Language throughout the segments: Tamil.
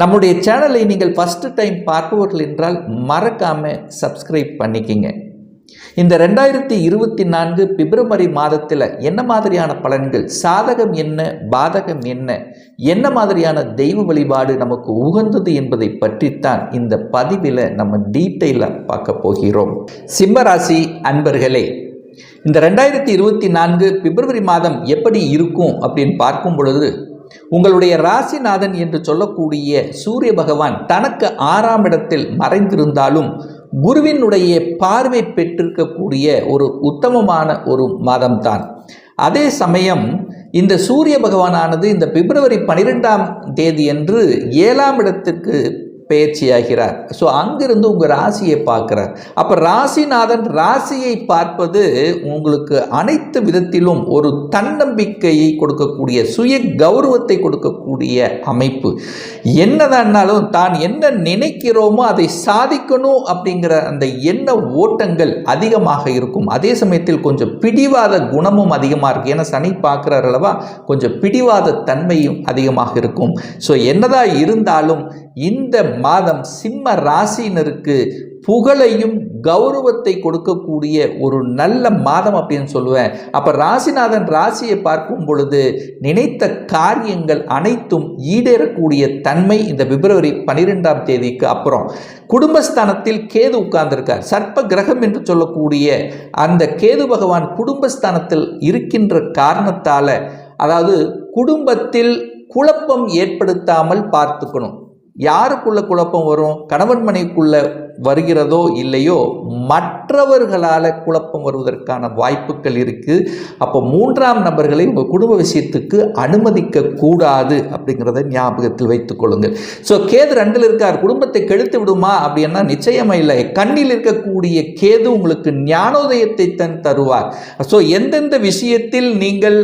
நம்முடைய சேனலை நீங்கள் ஃபஸ்ட்டு டைம் பார்ப்பவர்கள் என்றால் மறக்காமல் சப்ஸ்கிரைப் பண்ணிக்கிங்க. இந்த ரெண்டாயிரத்தி இருபத்தி நான்கு பிப்ரவரி மாதத்தில் என்ன மாதிரியான பலன்கள்? சாதகம் என்ன? பாதகம் என்ன? என்ன மாதிரியான தெய்வ வழிபாடு நமக்கு உகந்தது என்பதை பற்றித்தான் இந்த பதிவில் நம்ம டீட்டெயிலாக பார்க்க போகிறோம். சிம்மராசி அன்பர்களே இந்த ரெண்டாயிரத்தி இருபத்தி நான்கு பிப்ரவரி மாதம் எப்படி இருக்கும் அப்படின்னு பார்க்கும் பொழுது உங்களுடைய ராசிநாதன் என்று சொல்லக்கூடிய சூரிய பகவான் தனக்கு ஆறாம் இடத்தில் மறைந்திருந்தாலும் குருவினுடைய பார்வை பெற்றிருக்கக்கூடிய ஒரு உத்தமமான ஒரு மாதம்தான். அதே சமயம் இந்த சூரிய பகவானானது இந்த பிப்ரவரி பனிரெண்டாம் தேதி என்று ஏழாம் இடத்துக்கு பயிற்சியாகிறார். ஸோ அங்கிருந்து உங்கள் ராசியை பார்க்குறார். அப்போ ராசிநாதன் ராசியை பார்ப்பது உங்களுக்கு அனைத்து விதத்திலும் ஒரு தன்னம்பிக்கையை கொடுக்கக்கூடிய சுய கௌரவத்தை கொடுக்கக்கூடிய அமைப்பு. என்னதானாலும் தான் என்ன நினைக்கிறோமோ அதை சாதிக்கணும் அப்படிங்கிற அந்த எண்ண ஓட்டங்கள் அதிகமாக இருக்கும். அதே சமயத்தில் கொஞ்சம் பிடிவாத குணமும் அதிகமாக இருக்கும். ஏன்னா சனி பார்க்குறார் அளவா கொஞ்சம் பிடிவாத தன்மையும் அதிகமாக இருக்கும். ஸோ என்னதான் இருந்தாலும் இந்த மாதம் சிம்ம ராசியினருக்கு புகழையும் கௌரவத்தை கொடுக்கக்கூடிய ஒரு நல்ல மாதம் அப்படின்னு சொல்லுவேன். அப்போ ராசிநாதன் ராசியை பார்க்கும் பொழுது நினைத்த காரியங்கள் அனைத்தும் ஈடேறக்கூடிய தன்மை இந்த பிப்ரவரி பனிரெண்டாம் தேதிக்கு அப்புறம். குடும்பஸ்தானத்தில் கேது உட்கார்ந்திருக்கார். சர்ப்ப கிரகம் என்று சொல்லக்கூடிய அந்த கேது பகவான் குடும்பஸ்தானத்தில் இருக்கின்ற காரணத்தால் அதாவது குடும்பத்தில் குழப்பம் ஏற்படுத்தாமல் பார்த்துக்கணும். யாருக்குள்ள குழப்பம் வரும்? கணவன் மனைவிக்குள்ள வருகிறதோ இல்லையோ மற்றவர்களால் குழப்பம் வருவதற்கான வாய்ப்புகள் இருக்குது அப்போ மூன்றாம் நபர்களை உங்கள் குடும்ப விஷயத்துக்கு அனுமதிக்க கூடாது அப்படிங்கிறத ஞாபகத்தில் வைத்துக் கொள்ளுங்கள். ஸோ கேது ரெண்டில் இருக்கார். குடும்பத்தை கெடுத்து விடுமா அப்படின்னா நிச்சயமா இல்லை. கண்ணில் இருக்கக்கூடிய கேது உங்களுக்கு ஞானோதயத்தை தன் தருவார். ஸோ எந்தெந்த விஷயத்தில் நீங்கள்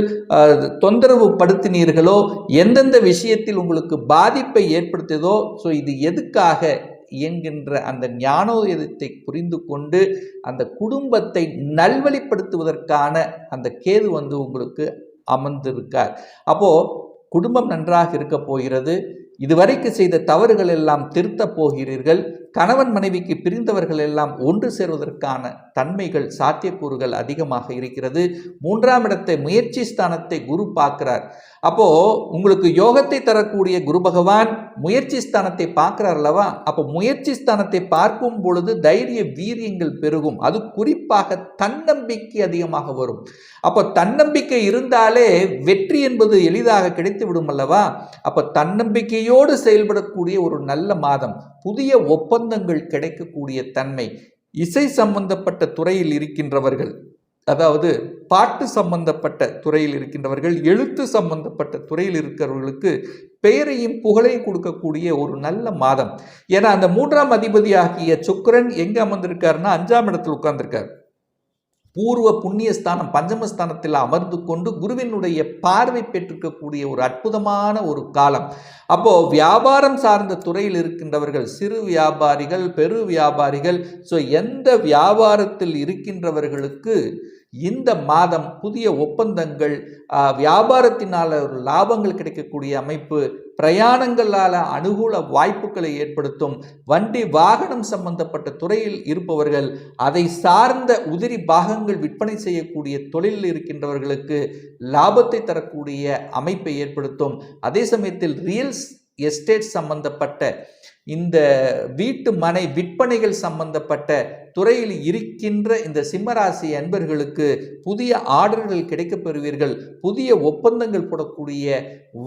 தொந்தரவு படுத்தினீர்களோ எந்தெந்த விஷயத்தில் உங்களுக்கு பாதிப்பை ஏற்படுத்தியதோ ஸோ இது எதுக்காக இயங்கின்ற அந்த ஞானோதயத்தை புரிந்து கொண்டு அந்த குடும்பத்தை நல்வழிப்படுத்துவதற்கான அந்த கேது வந்து உங்களுக்கு அமர்ந்திருக்கார். அப்போது குடும்பம் நன்றாக இருக்க போகிறது. இதுவரைக்கு செய்த தவறுகள் எல்லாம் திருத்தப் போகிறீர்கள். கணவன் மனைவிக்கு பிரிந்தவர்கள் எல்லாம் ஒன்று சேர்வதற்கான தன்மைகள் சாத்தியக்கூறுகள் அதிகமாக இருக்கிறது. மூன்றாம் இடத்தை முயற்சி ஸ்தானத்தை குரு பார்க்கிறார். அப்போ உங்களுக்கு யோகத்தை தரக்கூடிய குரு பகவான் முயற்சி ஸ்தானத்தை பார்க்கிறார் அல்லவா? அப்போ முயற்சி ஸ்தானத்தை பார்க்கும் பொழுது தைரிய வீரியங்கள் பெருகும். அது குறிப்பாக தன்னம்பிக்கை அதிகமாக வரும். அப்போ தன்னம்பிக்கை இருந்தாலே வெற்றி என்பது எளிதாக கிடைத்து விடும் அல்லவா? அப்போ தன்னம்பிக்கையோடு செயல்படக்கூடிய ஒரு நல்ல மாதம் புதிய ஒப்பந்தங்கள் கிடைக்கக்கூடிய தன்மை இசை சம்பந்தப்பட்ட துறையில் இருக்கின்றவர்கள் அதாவது பாட்டு சம்பந்தப்பட்ட துறையில் இருக்கின்றவர்கள் எழுத்து சம்பந்தப்பட்ட துறையில் இருக்கிறவர்களுக்கு பெயரையும் புகழையும் கொடுக்கக்கூடிய ஒரு நல்ல மாதம். ஏன்னா அந்த மூன்றாம் அதிபதியாகிய சுக்கரன் எங்கே அமர்ந்திருக்காருன்னா அஞ்சாம் இடத்தில் உட்கார்ந்துருக்கார். பூர்வ புண்ணியஸ்தானம் பஞ்சமஸ்தானத்தில் அமர்ந்து கொண்டு குருவினுடைய பார்வை பெற்றிருக்கக்கூடிய ஒரு அற்புதமான ஒரு காலம். அப்போ வியாபாரம் சார்ந்த துறையில் இருக்கின்றவர்கள் சிறு வியாபாரிகள் பெரு வியாபாரிகள் ஸோ எந்த வியாபாரத்தில் இருக்கின்றவர்களுக்கு இந்த மாதம் புதிய ஒப்பந்தங்கள் வியாபாரத்தினால் லாபங்கள் கிடைக்கக்கூடிய அமைப்பு பிரயாணங்களால் அனுகூல வாய்ப்புகளை ஏற்படுத்தும் வண்டி வாகனம் சம்பந்தப்பட்ட துறையில் இருப்பவர்கள் அதை சார்ந்த உதிரி பாகங்கள் விற்பனை செய்யக்கூடிய தொழிலில் இருக்கின்றவர்களுக்கு லாபத்தை தரக்கூடிய அமைப்பை ஏற்படுத்தும். அதே சமயத்தில் ரியல்ஸ் எஸ்டேட் சம்பந்தப்பட்ட இந்த வீட்டு மனை விற்பனைகள் சம்பந்தப்பட்ட துறையில் இருக்கின்ற இந்த சிம்மராசி அன்பர்களுக்கு புதிய ஆர்டர்கள் கிடைக்கப் பெறுவீர்கள் புதிய ஒப்பந்தங்கள் போடக்கூடிய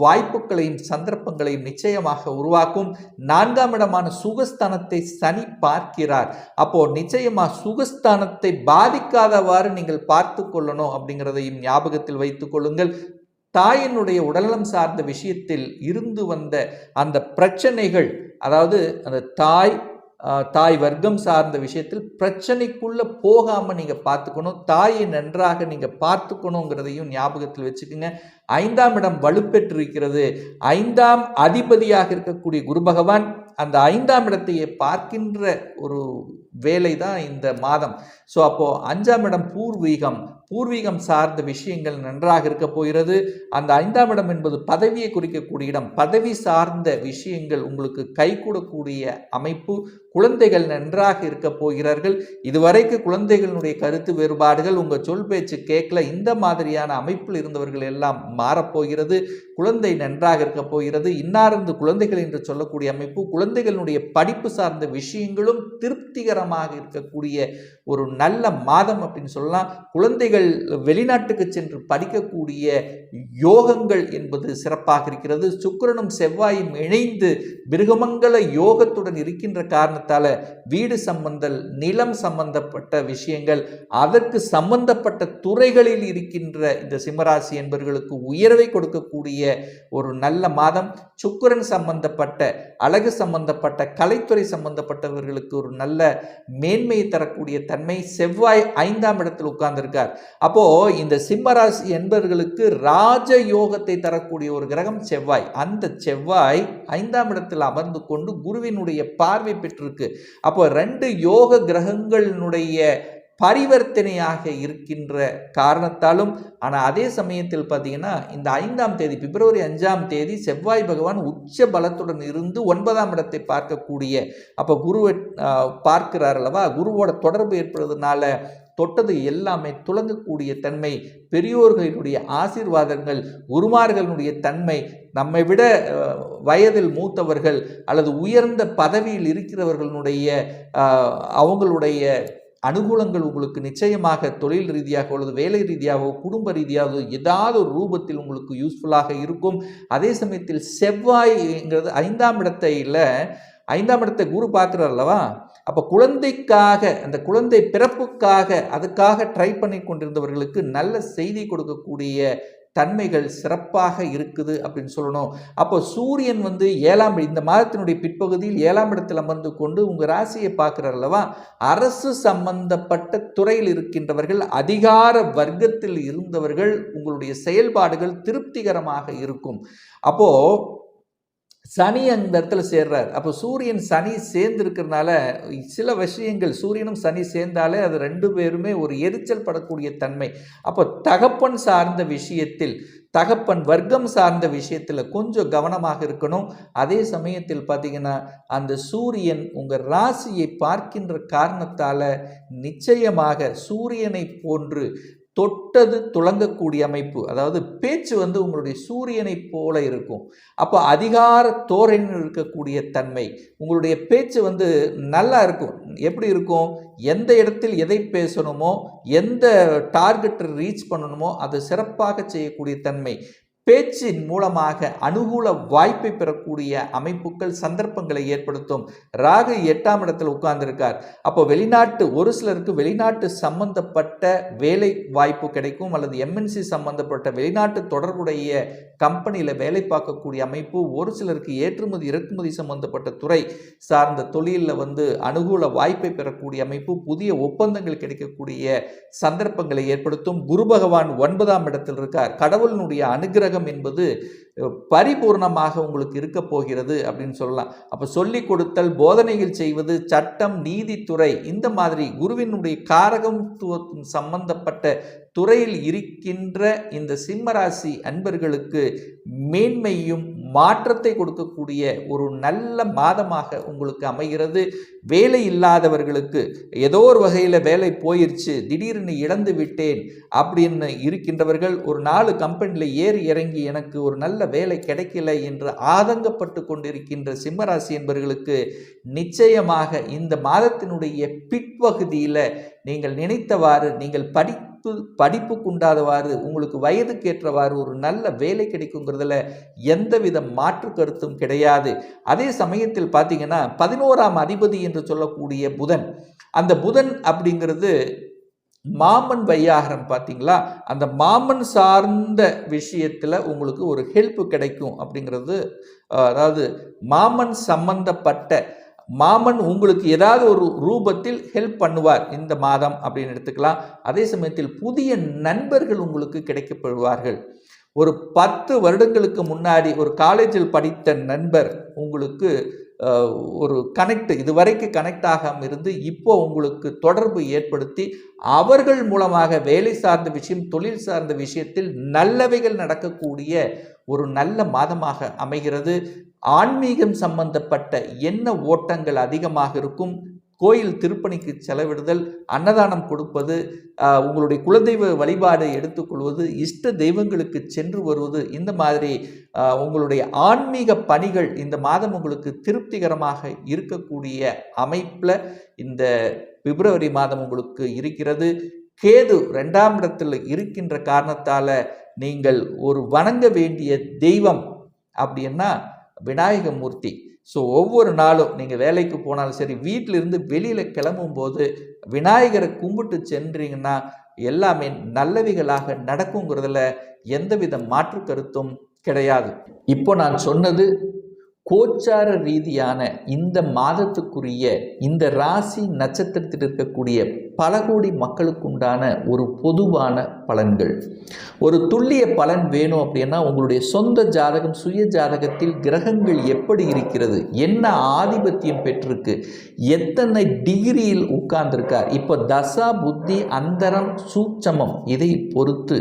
வாய்ப்புகளையும் சந்தர்ப்பங்களையும் நிச்சயமாக உருவாக்கும். நான்காம் இடமான சுகஸ்தானத்தை சனி பார்க்கிறார். அப்போ நிச்சயமா சுகஸ்தானத்தை பாதிக்காதவாறு நீங்கள் பார்த்து கொள்ளணும் அப்படிங்கிறதையும் ஞாபகத்தில் வைத்துக் கொள்ளுங்கள். தாயினுடைய உடல்நலம் சார்ந்த விஷயத்தில் இருந்து வந்த அந்த பிரச்சனைகள் அதாவது அந்த தாய் தாய் வர்க்கம் சார்ந்த விஷயத்தில் பிரச்சனைக்குள்ளே போகாமல் நீங்கள் பார்த்துக்கணும் தாயை நன்றாக நீங்கள் பார்த்துக்கணுங்கிறதையும் ஞாபகத்தில் வச்சுக்கோங்க. ஐந்தாம் இடம் வலுப்பெற்றிருக்கிறது. ஐந்தாம் அதிபதியாக இருக்கக்கூடிய குரு பகவான் அந்த ஐந்தாம் இடத்தையே பார்க்கின்ற ஒரு வேலை தான் இந்த மாதம். ஸோ அப்போது அஞ்சாம் இடம் பூர்வீகம். பூர்வீகம் சார்ந்த விஷயங்கள் நன்றாக இருக்க போகிறது. அந்த ஐந்தாம் இடம் என்பது பதவியை குறிக்கக்கூடிய இடம். பதவி சார்ந்த விஷயங்கள் உங்களுக்கு கைகூடக்கூடிய அமைப்பு. குழந்தைகள் நன்றாக இருக்க போகிறார்கள். இதுவரைக்கு குழந்தைகளுடைய கருத்து வேறுபாடுகள் உங்கள் சொல் பேச்சு கேட்கல. இந்த மாதிரியான அமைப்பில் இருந்தவர்கள் எல்லாம் மாறப்போகிறது குழந்தை நன்றாக இருக்க போகிறது. இன்னார்ந்து குழந்தைகள் என்று சொல்லக்கூடிய அமைப்பு. குழந்தைகளுடைய படிப்பு சார்ந்த விஷயங்களும் திருப்திகரமாக இருக்கக்கூடிய ஒரு நல்ல மாதம் அப்படின்னு சொல்லலாம். குழந்தைகள் வெளிநாட்டுக்கு சென்று படிக்கக்கூடிய யோகங்கள் என்பது சிறப்பாக இருக்கிறது. சுக்கிரனும் செவ்வாயும் இணைந்து மிருகமங்கல யோகத்துடன் இருக்கின்ற காரணத்தால் வீடு சம்பந்தல் நிலம் சம்பந்தப்பட்ட விஷயங்கள் அதற்கு சம்பந்தப்பட்ட துறைகளில் இருக்கின்ற இந்த சிம்மராசி என்பவர்களுக்கு உயர்வை கொடுக்கக்கூடிய ஒரு நல்ல மாதம். சுக்கிரன் சம்பந்தப்பட்ட அழகு சம்பந்தப்பட்ட கலைத்துறை சம்பந்தப்பட்டவர்களுக்கு ஒரு நல்ல மேன்மையை தரக்கூடிய தன்மை செவ்வாய் ஐந்தாம் இடத்தில் உட்கார்ந்திருக்கார். அப்போது இந்த சிம்மராசி என்பவர்களுக்கு ராஜ யோகத்தை தரக்கூடிய ஒரு கிரகம் செவ்வாய். அந்த செவ்வாய் ஐந்தாம் இடத்தில் அமர்ந்து கொண்டு குருவினுடைய பார்வை பெற்றிருக்கு. அப்போ ரெண்டு யோக கிரகங்களினுடைய பரிவர்த்தனையாக இருக்கின்ற காரணத்தாலும் ஆனால் அதே சமயத்தில் பார்த்தீங்கன்னா இந்த ஐந்தாம் தேதி பிப்ரவரி அஞ்சாம் தேதி செவ்வாய் பகவான் உச்ச பலத்துடன் இருந்து ஒன்பதாம் இடத்தை பார்க்கக்கூடிய அப்போ குருவை பார்க்கிறார் அல்லவா? குருவோட தொடர்பு ஏற்படுறதுனால தொட்டது எல்லாமே துலங்கக்கூடிய தன்மை பெரியோர்களினுடைய ஆசீர்வாதங்கள் குருமார்களுடைய தன்மை நம்மை விட வயதில் மூத்தவர்கள் அல்லது உயர்ந்த பதவியில் இருக்கிறவர்களுடைய அவங்களுடைய அனுகூலங்கள் உங்களுக்கு நிச்சயமாக தொழில் ரீதியாக அல்லது வேலை ரீதியாகவோ குடும்ப ரீதியாகவோ ஏதாவது ஒரு ரூபத்தில் உங்களுக்கு யூஸ்ஃபுல்லாக இருக்கும். அதே சமயத்தில் செவ்வாய்ங்கிறது ஐந்தாம் இடத்தையில் ஐந்தாம் இடத்தை குரு பார்க்குறார் அல்லவா? அப்போ குழந்தைக்காக அந்த குழந்தை பிறப்புக்காக அதுக்காக ட்ரை பண்ணி கொண்டிருந்தவர்களுக்கு நல்ல செய்தி கொடுக்கக்கூடிய தன்மைகள் சிறப்பாக இருக்குது அப்படின்னு சொல்லணும். அப்போ சூரியன் வந்து ஏழாம் இந்த மாதத்தினுடைய பிற்பகுதியில் ஏழாம் இடத்தில் அமர்ந்து கொண்டு உங்கள் ராசியை பார்க்குறார் அல்லவா? அரசு சம்பந்தப்பட்ட துறையில் இருக்கின்றவர்கள் அதிகார வர்க்கத்தில் இருந்தவர்கள் உங்களுடைய செயல்பாடுகள் திருப்திகரமாக இருக்கும். அப்போது சனி அந்த இடத்துல சேர்றார். அப்போ சூரியன் சனி சேர்ந்து இருக்கிறதுனால சில விஷயங்கள் சூரியனும் சனி சேர்ந்தாலே அது ரெண்டு பேருமே ஒரு எரிச்சல் படக்கூடிய தன்மை. அப்போ தகப்பன் சார்ந்த விஷயத்தில் தகப்பன் வர்க்கம் சார்ந்த விஷயத்தில் கொஞ்சம் கவனமாக இருக்கணும். அதே சமயத்தில் பார்த்தீங்கன்னா அந்த சூரியன் உங்கள் ராசியை பார்க்கின்ற காரணத்தால் நிச்சயமாக சூரியனை போன்று தொட்டது துளங்கக்கூடிய அமைப்பு. அதாவது பேச்சு வந்து உங்களுடைய சூரியனை போல இருக்கும். அப்போ அதிகார தோரணில் இருக்கக்கூடிய தன்மை உங்களுடைய பேச்சு வந்து நல்லா இருக்கும். எப்படி இருக்கும்? எந்த இடத்தில் எதை பேசணுமோ எந்த டார்கெட்டை ரீச் பண்ணணுமோ அதை சிறப்பாக செய்யக்கூடிய தன்மை. பேச்சின் மூலமாக அனுகூல வாய்ப்பை பெறக்கூடிய அமைப்புகள் சந்தர்ப்பங்களை ஏற்படுத்தும். ராகு எட்டாம் இடத்தில் உட்கார்ந்திருக்கார். அப்போ வெளிநாட்டு ஒரு சிலருக்கு வெளிநாட்டு சம்பந்தப்பட்ட வேலை வாய்ப்பு கிடைக்கும் அல்லது எம்என்சி சம்பந்தப்பட்ட வெளிநாட்டு தொடர்புடைய கம்பெனியில் வேலை பார்க்கக்கூடிய அமைப்பு ஒரு சிலருக்கு ஏற்றுமதி இறக்குமதி சம்பந்தப்பட்ட துறை சார்ந்த தொழிலில் வந்து அனுகூல வாய்ப்பை பெறக்கூடிய அமைப்பு புதிய ஒப்பந்தங்கள் கிடைக்கக்கூடிய சந்தர்ப்பங்களை ஏற்படுத்தும். குரு பகவான் ஒன்பதாம் இடத்தில் இருக்கார். கடவுளினுடைய அனுகிரகம் என்பது பரிபூர்ணமாக உங்களுக்கு இருக்க போகிறது அப்படின்னு சொல்லலாம். அப்போ சொல்லிக் கொடுத்தல் போதனைகள் செய்வது சட்டம் நீதித்துறை இந்த மாதிரி குருவினுடைய காரகம் சம்பந்தப்பட்ட துறையில் இருக்கின்ற இந்த சிம்மராசி அன்பர்களுக்கு மேன்மையும் மாற்றத்தை கொடுக்கக்கூடிய ஒரு நல்ல மாதமாக உங்களுக்கு அமைகிறது. வேலை இல்லாதவர்களுக்கு ஏதோ ஒரு வகையில் வேலை போயிருச்சு திடீர்னு இழந்து விட்டேன் அப்படின்னு இருக்கின்றவர்கள் ஒரு நாலு கம்பெனியில் ஏறி இறங்கி எனக்கு ஒரு நல்ல வேலை கிடைக்கல என்று ஆதங்கப்பட்டு கொண்டிருக்கின்ற சிம்மராசி என்பவர்களுக்கு நிச்சயமாக இந்த மாதத்தினுடைய பிற்பகுதியில் நீங்கள் நினைத்தவாறு நீங்கள் படிப்பு படிப்புக்குண்டாதவாறு உங்களுக்கு வயதுக்கு ஏற்றவாறு ஒரு நல்ல வேலை கிடைக்குங்கிறதுல எந்தவித மாற்று கருத்தும் கிடையாது. அதே சமயத்தில் பார்த்தீங்கன்னா பதினோராம் அதிபதி என்று சொல்லக்கூடிய புதன். அந்த புதன் அப்படிங்கிறது மாமன் வையாகரம் பார்த்தீங்களா? அந்த மாமன் சார்ந்த விஷயத்தில் உங்களுக்கு ஒரு ஹெல்ப் கிடைக்கும் அப்படிங்கிறது அதாவது மாமன் சம்பந்தப்பட்ட மாமன் உங்களுக்கு ஏதாவது ஒரு ரூபத்தில் ஹெல்ப் பண்ணுவார் இந்த மாதம் அப்படின்னு எடுத்துக்கலாம். அதே சமயத்தில் புதிய நண்பர்கள் உங்களுக்கு கிடைக்கப்படுவார்கள். ஒரு பத்து வருடங்களுக்கு முன்னாடி ஒரு காலேஜில் படித்த நண்பர் உங்களுக்கு ஒரு கனெக்ட் இதுவரைக்கும் கனெக்ட் ஆகாமல் இருந்து இப்போ உங்களுக்கு தொடர்பு ஏற்படுத்தி அவர்கள் மூலமாக வேலை சார்ந்த விஷயம் தொழில் சார்ந்த விஷயத்தில் நல்லவைகள் நடக்கக்கூடிய ஒரு நல்ல மாதமாக அமைகிறது. ஆன்மீகம் சம்பந்தப்பட்ட என்ன ஓட்டங்கள் அதிகமாக இருக்கும்? கோயில் திருப்பணிக்கு செலவிடுதல் அன்னதானம் கொடுப்பது உங்களுடைய குலதெய்வ வழிபாடு எடுத்துக்கொள்வது இஷ்ட தெய்வங்களுக்கு சென்று வருவது இந்த மாதிரி உங்களுடைய ஆன்மீக பணிகள் இந்த மாதம் உங்களுக்கு திருப்திகரமாக இருக்கக்கூடிய அமைப்பில் இந்த பிப்ரவரி மாதம் உங்களுக்கு இருக்கிறது. கேது ரெண்டாம் இடத்தில் இருக்கின்ற காரணத்தால் நீங்கள் ஒரு வணங்க வேண்டிய தெய்வம் அப்படின்னா விநாயக மூர்த்தி ஸோ ஒவ்வொரு நாளும் நீங்கள் வேலைக்கு போனாலும் சரி வீட்டிலிருந்து வெளியில் கிளம்பும்போது விநாயகரை கும்பிட்டு சென்றீங்கன்னா எல்லாமே நல்லவிகளாக நடக்குங்கிறதுல எந்தவித மாற்று கருத்தும் கிடையாது. இப்போ நான் சொன்னது கோச்சார ரீதியான இந்த மாதத்துக்குரிய இந்த ராசி நட்சத்திரத்தில் இருக்கக்கூடிய பல கோடி மக்களுக்குண்டான ஒரு பொதுவான பலன்கள். ஒரு துல்லிய பலன் வேணும் அப்படின்னா உங்களுடைய சொந்த ஜாதகம் சுய ஜாதகத்தில் கிரகங்கள் எப்படி இருக்கிறது என்ன ஆதிபத்தியம் பெற்றிருக்கு எத்தனை டிகிரியில் உட்கார்ந்திருக்கார் இப்போ தசா புத்தி அந்தரம் சூட்சமம் இதை பொறுத்து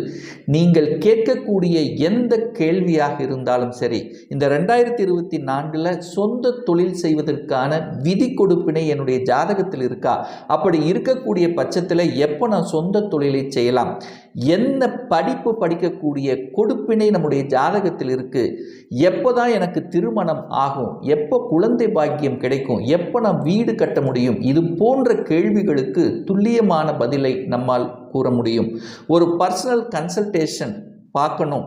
நீங்கள் கேட்கக்கூடிய எந்த கேள்வியாக இருந்தாலும் சரி இந்த ரெண்டாயிரத்தி இருபத்தி நாலு நான்கில் சொந்த தொழில் செய்வதற்கான விதி கொடுப்பினை என்னுடைய ஜாதகத்தில் இருக்கா? அப்படி இருக்கக்கூடிய பட்சத்தில் எப்போ நான் சொந்த தொழிலை செய்யலாம்? என்ன படிப்பு படிக்கக்கூடிய கொடுப்பினை நம்முடைய ஜாதகத்தில் இருக்குது எப்போ தான் எனக்கு திருமணம் ஆகும்? எப்போ குழந்தை பாக்கியம் கிடைக்கும்? எப்போ நான் வீடு கட்ட முடியும்? இது போன்ற கேள்விகளுக்கு துல்லியமான பதிலை நம்மால் கூற முடியும். ஒரு பர்சனல் கன்சல்டேஷன் பார்க்கணும்.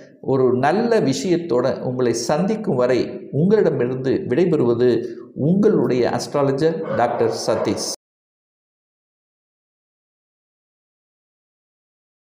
ஒரு நல்ல விஷயத்தோட உங்களை சந்திக்கும் வரை உங்களிடமிருந்து விடைபெறுவது உங்களுடைய அஸ்ட்ராலஜர் டாக்டர் சதீஷ்.